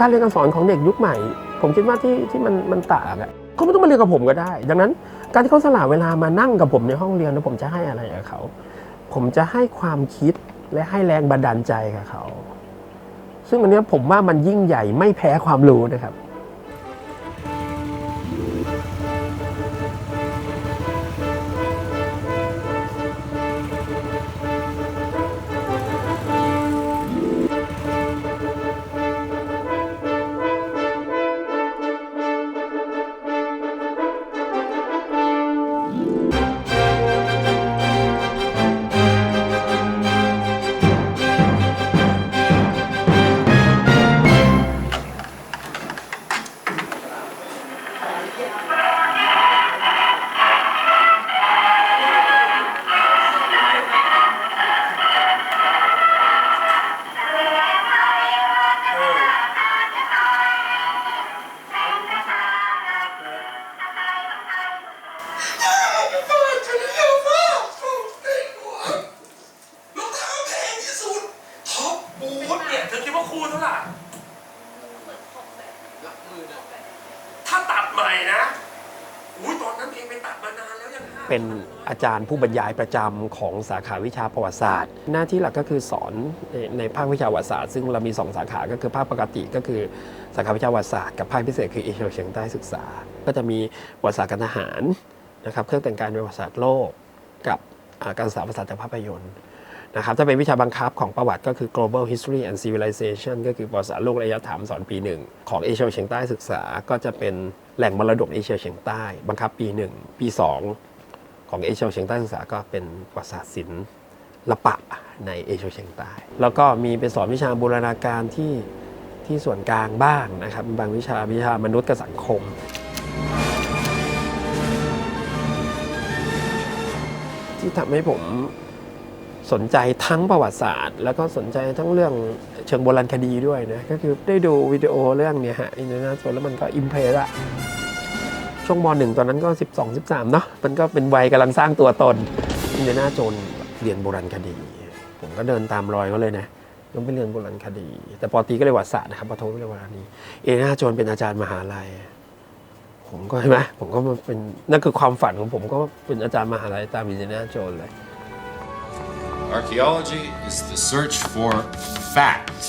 การเรียนการสอนของเด็กยุคใหม่ ผมคิดว่าที่ที่มันมันต่างอะเขาไม่ต้องมาเรียนกับผมก็ได้ ดังนั้น การที่เขาสละเวลามานั่งกับผมในห้องเรียนแล้วผมจะให้อะไรกับเขา ผมจะให้ความคิดและให้แรงบันดาลใจกับเขา ซึ่งอันนี้ผมว่ามันยิ่งใหญ่ไม่แพ้ความรู้นะครับ เนี่ยเธอคิดว่าคู่เท่าไหร่ถ้าตัดใหม่นะอุ้ยตอนนั้นเองไปตัดมานานแล้วยังห้าเป็นอาจารย์ผู้บรรยายประจำของสาขาวิชาประวัติศาสตร์ หน้าที่หลักก็คือสอนในในภาควิชาประวัติศาสตร์ ซึ่งเรามี2สาขาก็คือภาคปกติก็คือสาขาวิชาประวัติศาสตร์กับภาคพิเศษคือเอเชียตะวันออกเฉียงใต้ศึกษา ก็จะมีประวัติศาสตร์การทหารนะครับเครื่องแต่งกายในประวัติศาสตร์โลก กับอ่าการศึกษาภาษาจากภาพยนตร์ นะครับถ้าเป็นวิชาบังคับของประวัติก็คือ global history and civilization ก็คือประวัติศาสตร์โลกระยะถามสอนปีหนึ่งของเอเชียเฉียงใต้ศึกษาก็จะเป็นแหล่งมรดกเอเชียเฉียงใต้ บังคับปีหนึ่งปีสองของเอเชียเฉียงใต้ศึกษาก็เป็นประวัติศาสตร์ศิลปะในเอเชียเฉียงใต้ แล้วก็มีไปสอนวิชาบูรณาการที่ที่ส่วนกลางบ้างนะครับบางวิชาวิชามนุษย์กับสังคมที่ทำให้ผม สนใจทั้งประวัติศาสตร์ แล้วก็สนใจทั้งเรื่องเชิงโบราณคดีด้วยนะ ก็คือได้ดูวิดีโอเรื่องเนี้ยฮะอินเดียนาโจนแล้วมันก็อิมเพรสอะช่วงมหนึ่งตอนนั้นก็ 12 13 เนาะมันก็เป็นวัยกำลังสร้างตัวตนอินเดียนาโจนเรียนโบราณคดี ผมก็เดินตามรอยเขาเลยนะต้องไปเรียนโบราณคดี แต่ปอตีก็เลยวัติศาสตร์นะครับปอโทก็เลยนวารณีเอินเดนาโจนเป็นอาจารย์มหาลัย ผมก็ใช่ไหมผมก็มาเป็นนั่นคือความฝันของผมก็เป็นอาจารย์มหาลัยตามอินเดียนาโจนเลย Archaeology is the search for fact,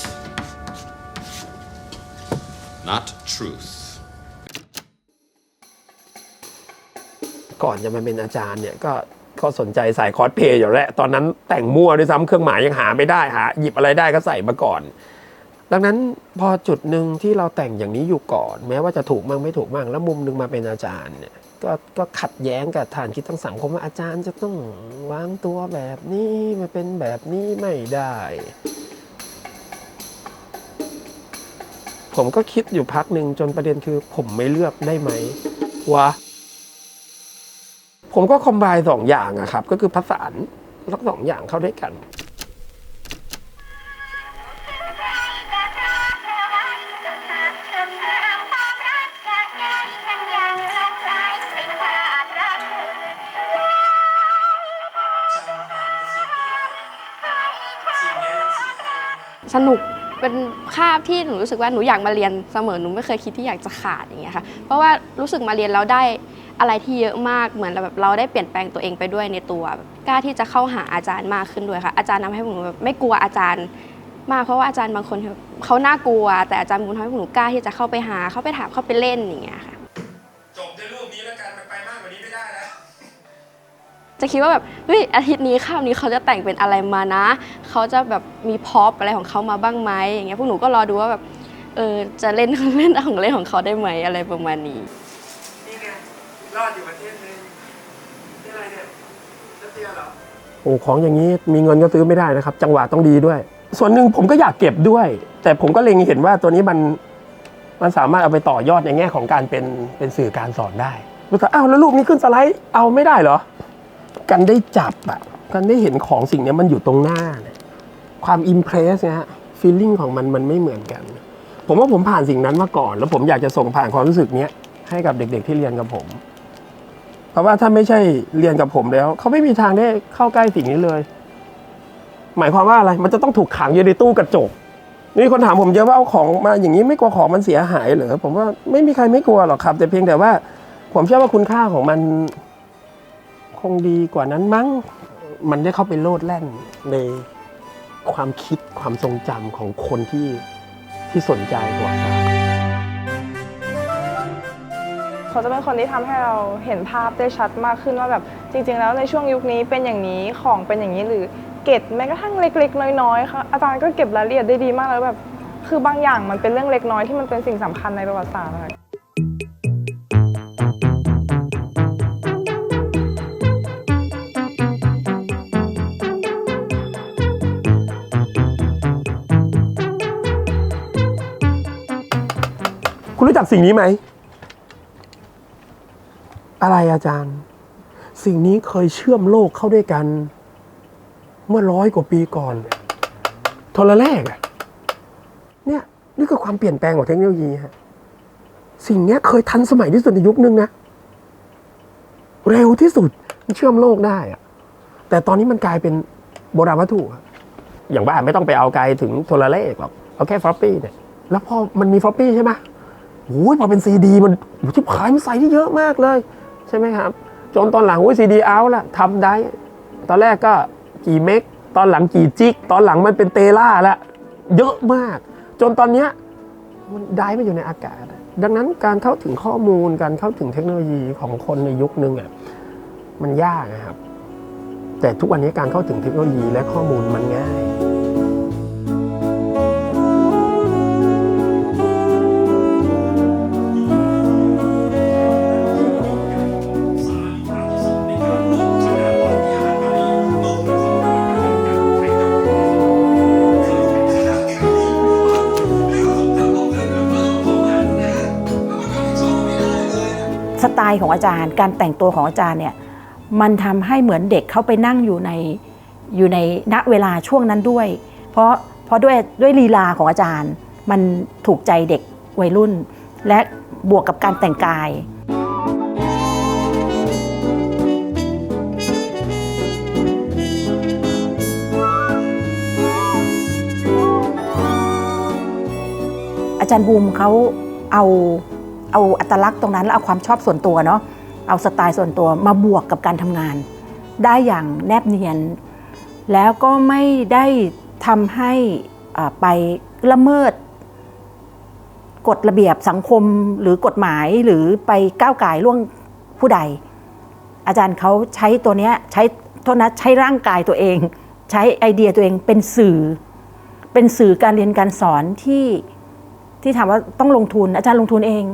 not truth. ก่อนจะมาเป็นอาจารย์เนี่ยก็ก็สนใจใส่คอสเพย์อยู่แล้ว ตอนนั้นแต่งมั่วด้วยซ้ำเครื่องหมายยังหาไม่ได้หาหยิบอะไรได้ก็ใส่มาก่อน ดังนั้นพอจุดหนึ่งที่เราแต่งอย่างนี้อยู่ก่อน แม้ว่าจะถูกมั่งไม่ถูกมั่งแล้วมุมหนึ่งมาเป็นอาจารย์เนี่ย ก็ก็ขัดแย้งกับฐานคิดทั้งสังคมว่าอาจารย์จะต้องวางตัวแบบนี้มาเป็นแบบนี้ไม่ได้ ผมก็คิดอยู่พักหนึ่งจนประเด็นคือผมไม่เลือกได้ไหมวะผมก็คอมไบสองอย่างอะครับ ก็คือผสานทั้งสองอย่างเข้าด้วยกัน สนุกเป็นคาบที่หนูรู้สึกว่าหนูอยากมาเรียนเสมอหนูไม่เคยคิดที่อยากจะขาดอย่างเงี้ยค่ะเพราะว่ารู้สึกมาเรียนแล้วได้อะไรที่เยอะมากเหมือนแบบเราได้เปลี่ยนแปลงตัวเองไปด้วยในตัวกล้าที่จะเข้าหาอาจารย์มากขึ้นด้วยค่ะอาจารย์ทำให้หนูแบบไม่กลัวอาจารย์มากเพราะว่าอาจารย์บางคนเขาน่ากลัว แต่อาจารย์บุญทำให้หนูกล้าที่จะเข้าไปหาเข้าไปถามเข้าไปเล่นอย่างเงี้ยค่ะ จะคิดว่าแบบเฮ้ยอาทิตย์นี้ข้าวนี้เขาจะแต่งเป็นอะไรมานะ เขาจะแบบมีพ็อปอะไรของเขามาบ้างไหมอย่างเงี้ยพวกหนูก็รอดูว่าแบบเออจะเล่นเล่นของเล่นของเขาได้ไหมอะไรประมาณนี้นี่ไงรอดอยู่ประเทศนึงนี่อะไรเนี่ยรัสเซียเหรอโอ้ของอย่างนี้มีเงินก็ซื้อไม่ได้นะครับ จังหวะต้องดีด้วย ส่วนหนึ่งผมก็อยากเก็บด้วย แต่ผมก็เล็งเห็นว่าตัวนี้มันมันสามารถเอาไปต่อยอดในแง่ของการเป็นเป็นสื่อการสอนได้รู้สึกอ้าวแล้วรูปนี้ขึ้นสไลด์เอาไม่ได้เหรอ กันได้จับอะกันได้เห็นของสิ่งนี้มันอยู่ตรงหน้าเนี่ยความอิมเพรสเนี่ยฮะฟีลลิ่งของมันมันไม่เหมือนกัน ผมว่าผมผ่านสิ่งนั้นมาก่อน แล้วผมอยากจะส่งผ่านความรู้สึกเนี้ยให้กับเด็ก ๆที่เรียนกับผม เพราะว่าถ้าไม่ใช่เรียนกับผมแล้ว เขาไม่มีทางได้เข้าใกล้สิ่งนี้เลย หมายความว่าอะไรมันจะต้องถูกขังอยู่ในตู้กระจกนี่คนถามผมเยอะว่าเอาของมาอย่างนี้ไม่กลัวของมันเสียหายเหรอผมว่าไม่มีใครไม่กลัวหรอกครับ แต่เพียงแต่ว่า ผมเชื่อว่าคุณค่าของมัน คงดีกว่านั้นมั้ง มันได้เข้าไปโลดแล่นในความคิดความทรงจำของคนที่ที่สนใจประวัติศาสตร์เขาจะเป็นคนที่ทำให้เราเห็นภาพได้ชัดมากขึ้นว่าแบบจริง ๆ แล้วในช่วงยุคนี้เป็นอย่างนี้ของเป็นอย่างนี้หรือเก็บแม้กระทั่งเล็กๆ น้อยๆค่ะอาจารย์ก็เก็บรายละเอียดได้ดีมากแล้วแบบคือบางอย่างมันเป็นเรื่องเล็กน้อยที่มันเป็นสิ่งสำคัญในประวัติศาสตร์อะค่ะ คุณรู้จักสิ่งนี้ไหม อะไรอาจารย์ สิ่งนี้เคยเชื่อมโลกเข้าด้วยกัน เมื่อร้อยกว่าปีก่อนโทรเลขเนี่ยนี่คือความเปลี่ยนแปลงของเทคโนโลยีฮะสิ่งนี้เคยทันสมัยที่สุดในยุคนึงนะ เร็วที่สุดมันเชื่อมโลกได้อะแต่ตอนนี้มันกลายเป็นโบราณวัตถุอะอย่างว่าไม่ต้องไปเอาไกลถึงโทรเลขหรอก เอาแค่ฟลอปปี้เนี่ย แล้วพอมันมีฟลอปปี้ใช่ไหม โอ้ยพอเป็นซีดีมันโอ้ชิบขายมันใส่ได้เยอะมากเลย ใช่ไหมครับ จนตอนหลังโอ้ยซีดีเอาละทำได้ ตอนแรกก็กี่เมก ตอนหลังกี่จิก ตอนหลังมันเป็นเตล่าละเยอะมาก จนตอนเนี้ยมันได้มันอยู่ในอากาศ ดังนั้นการเข้าถึงข้อมูลการเข้าถึงเทคโนโลยีของคนในยุคนึงอะมันยากนะครับ แต่ทุกวันนี้การเข้าถึงเทคโนโลยีและข้อมูลมันง่าย สไตล์ของอาจารย์ การแต่งตัวของอาจารย์เนี่ยมันทำให้เหมือนเด็กเขาไปนั่งอยู่ในอยู่ในณเวลาช่วงนั้นด้วย เพราะเพราะด้วยด้วยลีลาของอาจารย์ มันถูกใจเด็กวัยรุ่น และบวกกับการแต่งกายอาจารย์บูมเขาเอา เอาอัตลักษณ์ตรงนั้นแล้วเอาความชอบส่วนตัวเนาะเอาสไตล์ส่วนตัวมาบวกกับการทำงาน ได้อย่างแนบเนียน แล้วก็ไม่ได้ทำให้อ่าไปละเมิดกฎระเบียบสังคมหรือกฎหมายหรือไปก้าวไก่ล่วงผู้ใด อาจารย์เขาใช้ตัวเนี้ยใช้โทษนะใช้ร่างกายตัวเอง ใช้ไอเดียตัวเองเป็นสื่อ เป็นสื่อการเรียนการสอนที่ที่ถามว่าต้องลงทุนอาจารย์ลงทุนเอง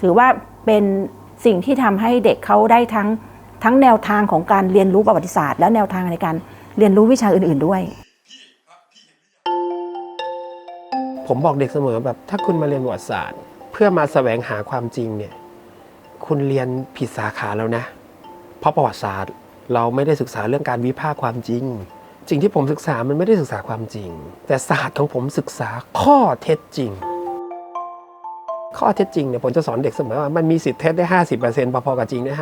ถือว่าเป็นสิ่งที่ทำให้เด็กเขาได้ทั้งทั้งแนวทางของการเรียนรู้ประวัติศาสตร์ และแนวทางในการเรียนรู้วิชาอื่น ๆด้วย ผมบอกเด็กเสมอแบบถ้าคุณมาเรียนประวัติศาสตร์ เพื่อมาแสวงหาความจริงเนี่ยคุณเรียนผิดสาขาแล้วนะ เพราะประวัติศาสตร์เราไม่ได้ศึกษาเรื่องการวิพากษ์ความจริงสิ่งที่ผมศึกษามันไม่ได้ศึกษาความจริง แต่ศาสตร์ของผมศึกษาข้อเท็จจริง ข้อเท็จจริงเนี่ยผมจะสอนเด็กเสมอว่ามันมีสิทธิ์เท็จได้ 50%พอๆกับจริงได้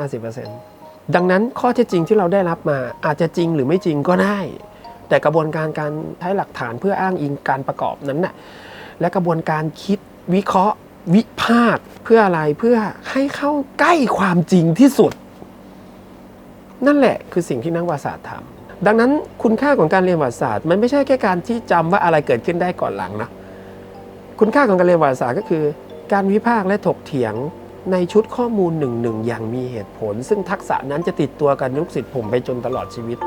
50%ดังนั้นข้อเท็จจริงที่เราได้รับมาอาจจะจริงหรือไม่จริงก็ได้ แต่กระบวนการการใช้หลักฐานเพื่ออ้างอิงการประกอบนั้นน่ะและกระบวนการคิดวิเคราะห์ วิพากษ์เพื่ออะไรเพื่อให้เข้าใกล้ความจริงที่สุด นั่นแหละคือสิ่งที่นักวัติศาสตร์ทำดังนั้นคุณค่าของการเรียนวัติศาสตร์มันไม่ใช่แค่การที่จำว่าอะไรเกิดขึ้นได้ก่อนหลังนะคุณค่าของการเรียนวัติศาสตร์ก็คือ การวิพากษ์และถกเถียงในชุดข้อมูลหนึ่งหนึ่งอย่างมีเหตุผล ซึ่งทักษะนั้นจะติดตัวกันลูกศิษย์ผมไปจนตลอดชีวิต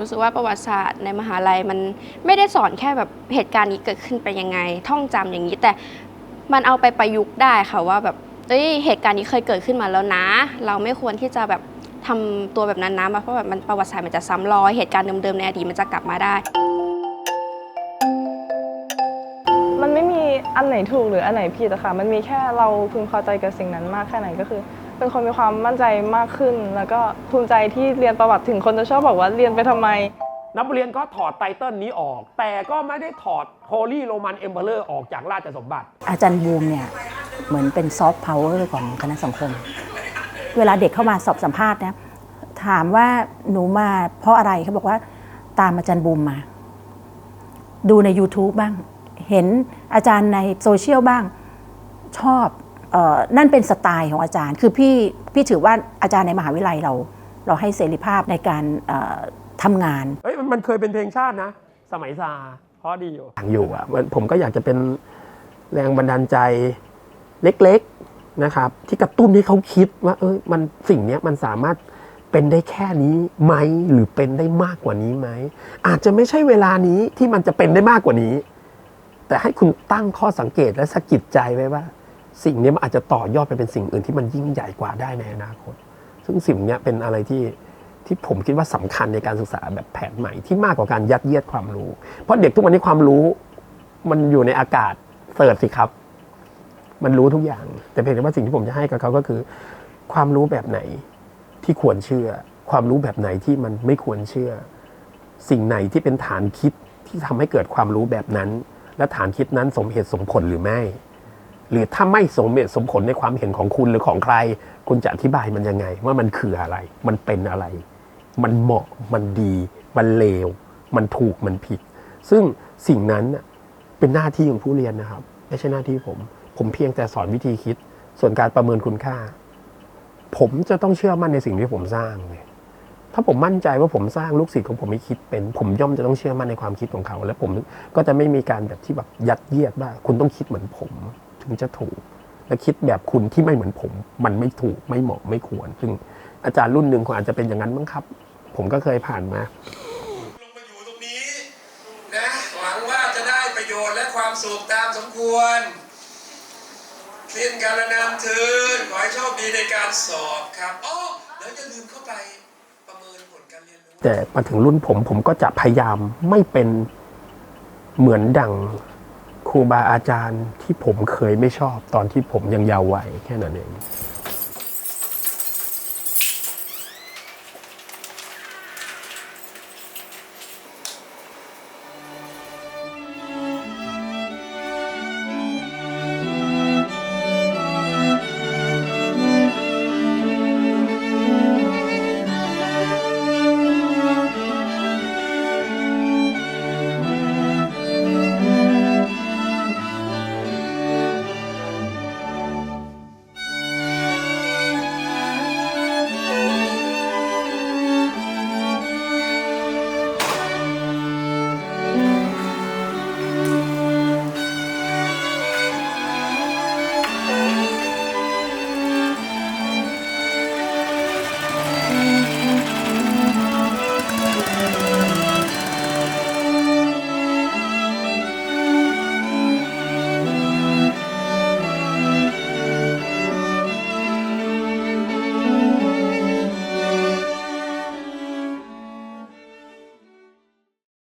รู้สึกว่าประวัติศาสตร์ในมหาลัยมันไม่ได้สอนแค่แบบเหตุการณ์นี้เกิดขึ้นไปยังไง ท่องจำอย่างนี้แต่มันเอาไปประยุกต์ได้ค่ะว่าแบบเอ้ยเหตุการณ์นี้เคยเกิดขึ้นมาแล้วนะ เราไม่ควรที่จะแบบทำตัวแบบนั้นนะเพราะแบบมันประวัติศาสตร์มันจะซ้ำรอยเหตุการณ์เดิมๆในอดีตมันจะกลับมาได้ ไม่มีอันไหนถูกหรืออันไหนผิดอะค่ะ มันมีแค่เราพึงพอใจกับสิ่งนั้นมากแค่ไหนก็คือ เป็นคนมีความมั่นใจมากขึ้น แล้วก็ภูมิใจที่เรียนประวัติถึงคนจะชอบบอกว่าเรียนไปทำไม นักเรียนก็ถอดไตเติลนี้ออก แต่ก็ไม่ได้ถอด Holy Roman Emperor ออกจากราชสมบัติ อาจารย์บูมเนี่ยเหมือนเป็นซอฟต์พาวเวอร์ของคณะสังคม เวลาเด็กเข้ามาสอบสัมภาษณ์นะถถามว่าหนูมาเพราะอะไรเขาบอกว่าตามอาจารย์บูมมา ดูใน YouTube บ้าง เห็นอาจารย์ในโซเชียลบ้างชอบเออนั่นเป็นสไตล์ของอาจารย์ คือพี่พี่ถือว่าอาจารย์ในมหาวิทยาลัยเรา เราให้เสรีภาพในการเอ่อทำงานเอ้ยมันมันเคยเป็นเพลงชาตินะ สมัยซาเพราะดีอยู่อยู่อะมันผมก็อยากจะเป็นแรงบันดาลใจเล็กๆนะครับ ที่กระตุ้นให้เขาคิดว่าเอ้ยมันสิ่งเนี้ยมันสามารถเป็นได้แค่นี้ไหมหรือเป็นได้มากกว่านี้ไหมอาจจะไม่ใช่เวลานี้ที่มันจะเป็นได้มากกว่านี้ แต่ให้คุณตั้งข้อสังเกตและสะกิดใจไว้ว่า สิ่งนี้มันอาจจะต่อยอดไปเป็นสิ่งอื่นที่มันยิ่งใหญ่กว่าได้ในอนาคต ซึ่งสิ่งนี้เป็นอะไรที่ที่ผมคิดว่าสำคัญในการศึกษาแบบแผนใหม่ที่มากกว่าการยัดเยียดความรู้ เพราะเด็กทุกวันนี้ความรู้ มันอยู่ในอากาศเสิร์ชสิครับ มันรู้ทุกอย่าง แต่เพียงแต่ว่าสิ่งที่ผมจะให้กับเขาก็คือ ความรู้แบบไหนที่ควรเชื่อ ความรู้แบบไหนที่มันไม่ควรเชื่อ สิ่งไหนที่เป็นฐานคิดที่ทำให้เกิดความรู้แบบนั้น และฐานคิดนั้นสมเหตุสมผลหรือไม่ หรือถ้าไม่สมเหตุสมผลในความเห็นของคุณหรือของใคร คุณจะอธิบายมันยังไง ว่ามันคืออะไร มันเป็นอะไร มันเหมาะมันดี มันเลว มันถูกมันผิด ซึ่งสิ่งนั้นเป็นหน้าที่ของผู้เรียนนะครับ ไม่ใช่หน้าที่ผม ผมเพียงแต่สอนวิธีคิด ส่วนการประเมินคุณค่า ผมจะต้องเชื่อมั่นในสิ่งที่ผมสร้างเลย ถ้าผมมั่นใจว่าผมสร้างลูกศิษย์ของผมไม่คิดเป็น ผมย่อมจะต้องเชื่อมั่นในความคิดของเขา และผมก็จะไม่มีการแบบที่แบบยัดเยียดว่าคุณต้องคิดเหมือนผม ถึงจะถูก และคิดแบบคุณที่ไม่เหมือนผม มันไม่ถูกไม่เหมาะไม่ควร ซึ่งอาจารย์รุ่นหนึ่งคงอาจจะเป็นอย่างนั้นมั้งครับ ผมก็เคยผ่านมาลงมาอยู่ตรงนี้นะหวังว่าจะได้ประโยชน์และความสุขตามสมควรสิ้นการนามทืนขอให้โชคดีในการสอบครับอ๋อแล้วอย่าลืมเข้าไป แต่มาถึงรุ่นผมผมก็จะพยายามไม่เป็นเหมือนดังครูบาอาจารย์ที่ผมเคยไม่ชอบตอนที่ผมยังเยาว์วัยแค่นั้นเอง